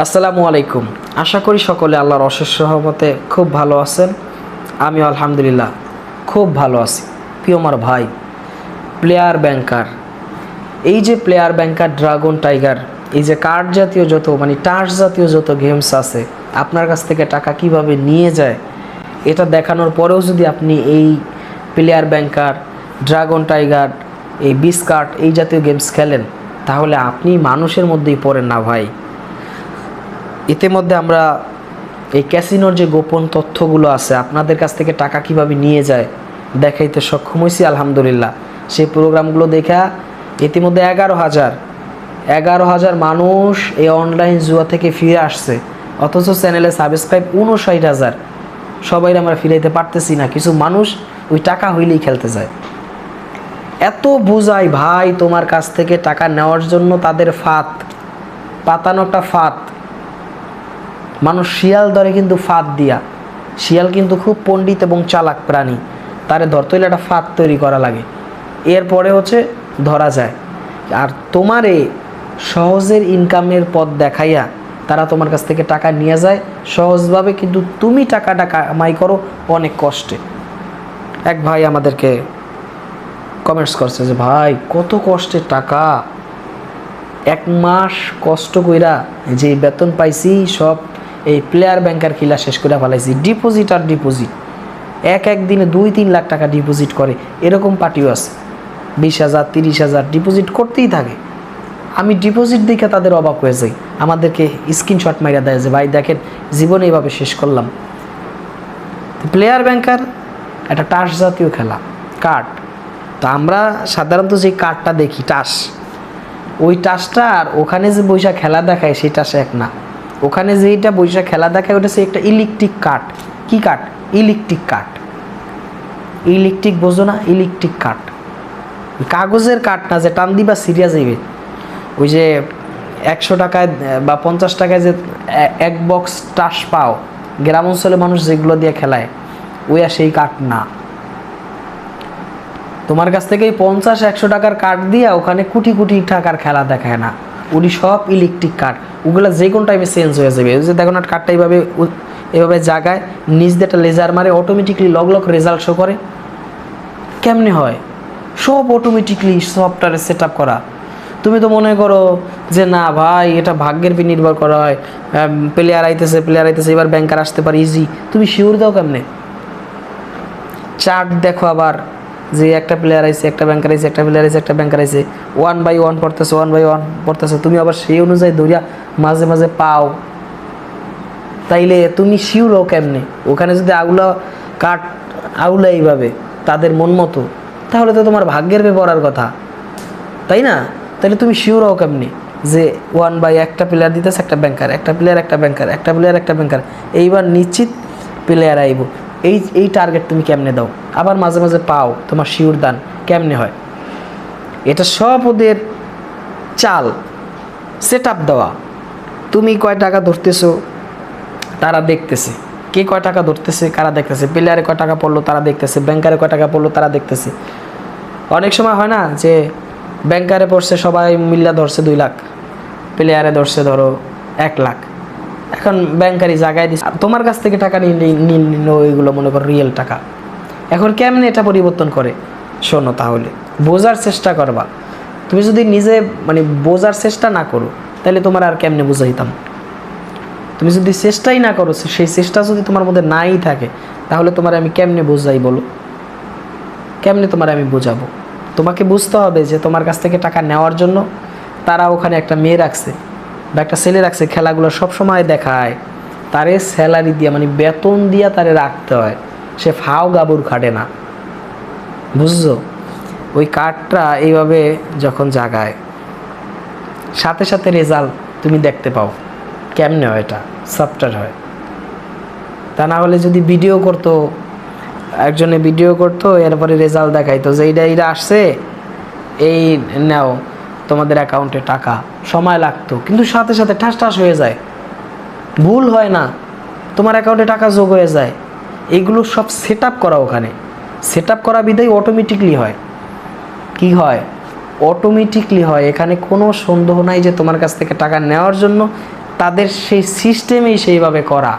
আসসালামু আলাইকুম। আশা করি সকলে আল্লাহর অশেষ সহমতে খুব ভালো আছেন। আমি আলহামদুলিল্লাহ খুব ভালো আছি। প্রিয় আমার ভাই, প্লেয়ার ব্যাংকার। এই যে প্লেয়ার ব্যাংকার ড্রাগন টাইগার, এই যে কার্ড জাতীয় যত মানে টাস জাতীয় যত গেমস আছে, আপনার কাছ থেকে টাকা কীভাবে নিয়ে যায়, এটা দেখানোর পরেও যদি আপনি এই প্লেয়ার ব্যাংকার, ড্রাগন টাইগার, এই বিস্কাট এই জাতীয় গেমস খেলেন, তাহলে আপনি মানুষের মধ্যেই পড়েন না ভাই। ইতিমধ্যে আমরা এই ক্যাসিনোর যে গোপন তথ্যগুলো আছে, আপনাদের কাছ থেকে টাকা কীভাবে নিয়ে যায় দেখাইতে সক্ষম হয়েছি আলহামদুলিল্লাহ। সেই প্রোগ্রামগুলো দেখা ইতিমধ্যে এগারো হাজার এগারো হাজার মানুষ এই অনলাইন জুয়া থেকে ফিরে আসছে। অথচ চ্যানেলে সাবস্ক্রাইব উনষাট হাজার। সবাই আমরা ফিরাইতে পারতেছি না, কিছু মানুষ ওই টাকা হইলেই খেলতে যায়। এত বুঝাই, ভাই, তোমার কাছ থেকে টাকা নেওয়ার জন্য তাদের ফাত পাতানো একটা ফাত মানুষ শিয়াল ধরে কিন্তু ফাঁদ দিয়া। শিয়াল কিন্তু খুব পণ্ডিত এবং চালাক প্রাণী। তারে ধরতে হলে একটা ফাঁদ তৈরি করা লাগে। এরপরে হচ্ছে ধরা যায়। আর তোমারে সহজের ইনকামের পথ দেখাইয়া তারা তোমার কাছ থেকে টাকা নিয়ে যায়। সহজভাবে কিন্তু তুমি টাকাটা কামাই করো অনেক কষ্টে। এক ভাই আমাদেরকে কমেন্টস করছে যে, ভাই, কত কষ্টের টাকা? এক মাস কষ্ট কইরা যে বেতন পাইছি সব এই প্লেয়ার ব্যাংকার কিলা শেষ করে ফেলাইছি। ডিপোজিট আর ডিপোজিট এক এক দিনে দুই তিন লাখ টাকা ডিপোজিট করে। এরকম পার্টিও আছে। বিশ হাজার, তিরিশ হাজার ডিপোজিট করতেই থাকে। আমি ডিপোজিট দেখে তাদের অবাক হয়ে যাই। আমাদেরকে স্ক্রিনশট মাইরা দেয় যে, ভাই, দেখেন, জীবনে এইভাবে শেষ করলাম। প্লেয়ার ব্যাংকার একটা টাস জাতীয় খেলা কার্ড তো আমরা সাধারণত যে কার্ডটা দেখি, টাস। ওই টাসটা আর ওখানে যে বৈশা খেলা দেখায়, সেই টাস এক না। ওখানে যেইটা বৈশা খেলা দেখায়, ওটা সে একটা ইলেকট্রিক কাঠ। কি কাঠ? ইলেকট্রিক কাঠ। ইলেকট্রিক বোঝো না, ইলেকট্রিক কাট কাগজের কাঠ না, যে টান দিবা সিরিয়াস যাইবে। ওই যে একশো টাকায় বা পঞ্চাশ টাকায় যে এক বক্স টাস পাও, গ্রাম অঞ্চলে মানুষ যেগুলো দিয়ে খেলায়, ওই আর সেই কাঠ না। তোমার কাছ থেকে পঞ্চাশ, একশো টাকার কার্ড দিয়া ওখানে কোটি কোটি টাকার খেলা দেখায় না। উনি সব ইলেকট্রিক কার্ড ওগুলো যে কোনো টাইমে চেঞ্জ হয়ে যাবে। ওই যে দেখো না কার্ডটা এইভাবে এভাবে জাগায় নিজ দিয়ে একটা লেজার মারে automatically log log result show করে। কেমনে হয়? সব অটোমেটিকলি সফটওয়্যারে সেট আপ করা। তুমি তো মনে করো যে না ভাই, এটা ভাগ্যের উপর নির্ভর করা হয়। প্লেয়ার আইতেছে প্লেয়ার আইতেছে, এবার ব্যাংকার আসতে পারে ইজি তুমি শিওর দাও কেমনে? চার্ট দেখো আবার। যে একটা প্লেয়ার আইছে, একটা ব্যাংকার আইছে, একটা প্লেয়ার আইছে, একটা ব্যাংকার আইছে ওয়ান বাই ওয়ান পড়তেছে ওয়ান বাই ওয়ান পড়তেছে। তুমি আবার সেই অনুযায়ী দৌড়িয়া মাঝে মাঝে পাও। তাইলে তুমি শিওর কেমনে? ওখানে যদি আগুলা কাট আউলা এইভাবে তাদের মন মতো, তাহলে তো তোমার ভাগ্যের ব্যাপার কথা। তাই না? তাহলে তুমি শিওর হও কেমনি? যে ওয়ান বাই একটা প্লেয়ার দিতেছে, একটা ব্যাংকার একটা প্লেয়ার একটা ব্যাংকার একটা প্লেয়ার একটা ব্যাংকার এইবার নিশ্চিত প্লেয়ার আইব। এই এই টার্গেট তুমি কেমনে দাও? আবার মাঝে মাঝে পাও, তোমার শিওর দান কেমনে হয়? এটা সব ওদের চাল সেট আপ দেওয়া। তুমি কয় টাকা ধরতেছো? তারা দেখতেছে। কে কয় টাকা ধরতেছে? কারা দেখতেছে? প্লেয়ারে কয় টাকা পড়ল? তারা দেখতেছে। ব্যাংকারে কয় টাকা পড়ল? তারা দেখতেছে। অনেক সময় হয় না যে ব্যাংকারে পড়ছে, সবাই মিল্লা ধরছে দুই লাখ। প্লেয়ারে ধরছে ধরো এক লাখ। এখন ব্যাংকারি দিচ্ছে আর তোমার কাছ থেকে টাকা নিল ওইগুলো মনে করো রিয়েল টাকা। এখন কেমনে এটা পরিবর্তন করে? শোনো তাহলে, বোঝার চেষ্টা করবা। তুমি যদি নিজে মানে বোঝার চেষ্টা না করো, তাহলে তোমার আর কেমনে বুঝাইতাম? তুমি যদি চেষ্টাই না করো সেই চেষ্টা যদি তোমার মধ্যে নাই থাকে, তাহলে তোমার আমি কেমনে বোঝাই বলো? কেমনে তোমার আমি বোঝাবো? তোমাকে বুঝতে হবে যে তোমার কাছ থেকে টাকা নেওয়ার জন্য তারা ওখানে একটা মেয়ে রাখছে। বা একটা ছেলে রাখছে, খেলাগুলো সব সময় দেখায়, তারে স্যালারি দিয়া মানে বেতন দিয়া তারে রাখতে হয়। সে ফাও গাবুর খাটে না। বুঝছ? ওই কার্ডটা এইভাবে যখন জাগায়, সাথে সাথে রেজাল্ট তুমি দেখতে পাও। কেমনে হয় এটা? সফটওয়্যার হয়। তা না হলে যদি ভিডিও করতো, একজনে ভিডিও করতো, এরপরে রেজাল্ট দেখাইতো যে এইটা এইটা আসছে, এই নাও তোমাদের অ্যাকাউন্টে টাকা। সময় লাগতো, কিন্তু সাথে সাথে ঠাস ঠাস হয়ে যায়। ভুল হয় না, তোমার অ্যাকাউন্টে টাকা যোগ হয়ে যায়। এগুলো সব সেট আপ করা ওখানে। সেট করা বিধায় অটোমেটিকলি হয়। কি হয়? অটোমেটিকলি হয়। এখানে কোনো সন্দেহ নাই যে তোমার কাছ থেকে টাকা নেওয়ার জন্য তাদের সেই সিস্টেমেই সেইভাবে করা।